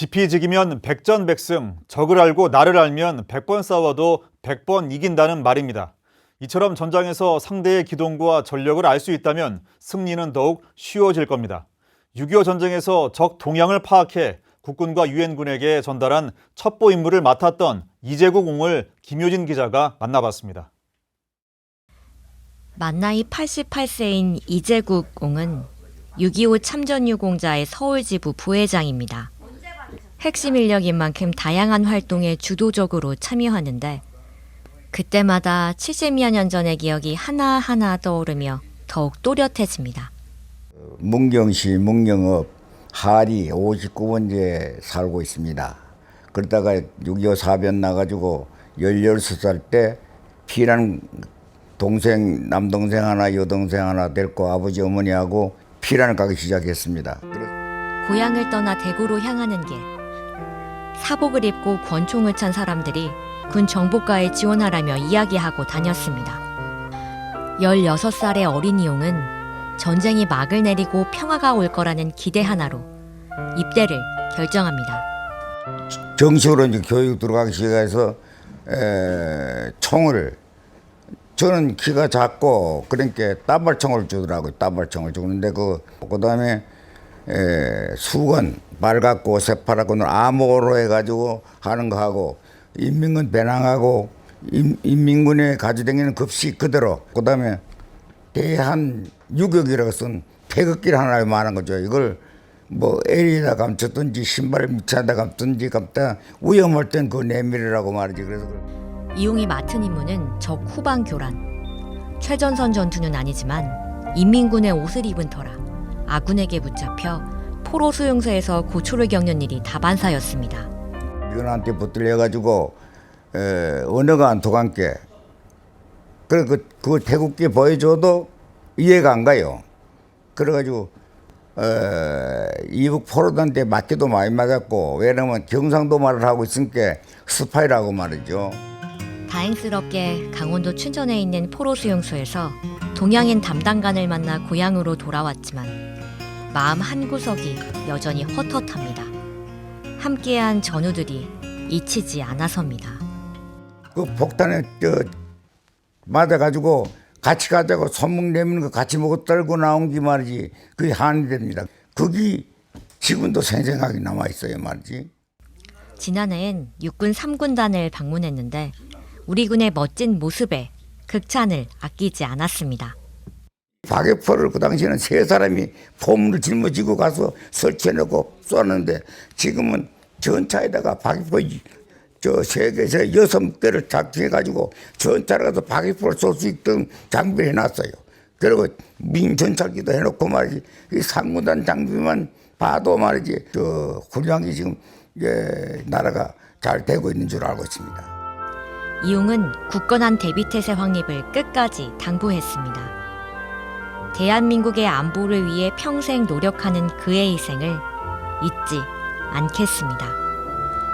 지피지기면 백전백승, 적을 알고 나를 알면 백번 싸워도 백번 이긴다는 말입니다. 이처럼 전장에서 상대의 기동과 전력을 알 수 있다면 승리는 더욱 쉬워질 겁니다. 6.25 전쟁에서 적 동향을 파악해 국군과 유엔군에게 전달한 첩보 임무를 맡았던 이재국 옹을 김효진 기자가 만나봤습니다. 만 나이 88세인 이재국 옹은 6.25 참전유공자의 서울지부 부회장입니다. 핵심 인력인 만큼 다양한 활동에 주도적으로 참여하는데 그때마다 70여 년 전의 기억이 하나하나 떠오르며 더욱 또렷해집니다. 문경시 문경읍 하리 59번지에 살고 있습니다. 그러다가 6.25 사변 나가지고 16살 때 피란 동생, 남동생 하나, 여동생 하나 데리고 아버지 어머니하고 피란을 가기 시작했습니다. 고향을 떠나 대구로 향하는 길. 사복을 입고 권총을 찬 사람들이 군 정보과에 지원하라며 이야기하고 다녔습니다. 16살의 어린 이용은 전쟁이 막을 내리고 평화가 올 거라는 기대 하나로 입대를 결정합니다. 정식으로 이제 교육 들어가기 시작해서 에, 총을 저는 키가 작고 그러니까 따발총을 주더라고요. 따발총을 주는데 그 그다음에 에, 수건 빨갛고 새파랗고 암호로 해가지고 하는 거 하고 인민군 배낭하고 인, 인민군에 가져다니는 급식 그대로 그다음에 대한 유격이라고 쓴 태극기를 하나 말한 거죠. 이걸 뭐 L에다 감췄든지 신발 밑에다 감든지 감다 위험할 땐 그 내밀으라고 말이지. 그래서 이용이 맡은 임무는 적 후방 교란. 최전선 전투는 아니지만 인민군의 옷을 입은 터라 아군에게 붙잡혀 포로 수용소에서 고초를 겪는 일이 다반사였습니다. 미군한테 붙들려 가지고 에, 언어가 안 통한게 그래 그, 그 태국기 보여줘도 이해가 안 가요. 그래가지고 에, 이북 포로단한테 맞기도 많이 맞았고 왜냐면 경상도 말을 하고 있으니까 스파이라고 말이죠. 다행스럽게 강원도 춘천에 있는 포로 수용소에서 동양인 담당관을 만나 고향으로 돌아왔지만 마음 한 구석이 여전히 헛헛합니다. 함께한 전우들이 잊히지 않아서입니다. 그 폭탄에 저 맞아가지고 같이 가자고 손목 내미는 거 같이 먹어 떨고 나온 게 말이지 그게 한이 됩니다. 그게 지금도 생생하게 남아 있어요 말이지. 지난해엔 육군 3군단을 방문했는데 우리 군의 멋진 모습에 극찬을 아끼지 않았습니다. 박격포를 그 당시에는 세 사람이 포문을 짊어지고 가서 설치해놓고 쏘는데 지금은 전차에다가 박격포 저세 개에서 여섯 개를 작정해가지고 전차를 가서 박격포를 쏠 수 있던 장비를 해놨어요. 그리고 민전차기도 해놓고 말이지 이 상무단 장비만 봐도 말이지 저 훌륭하게 지금 예, 나라가 잘 되고 있는 줄 알고 있습니다. 이용은 굳건한 대비태세 확립을 끝까지 당부했습니다. 대한민국의 안보를 위해 평생 노력하는 그의 희생을 잊지 않겠습니다.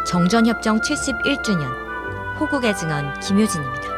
정전협정 71주년 호국의 증언 김효진입니다.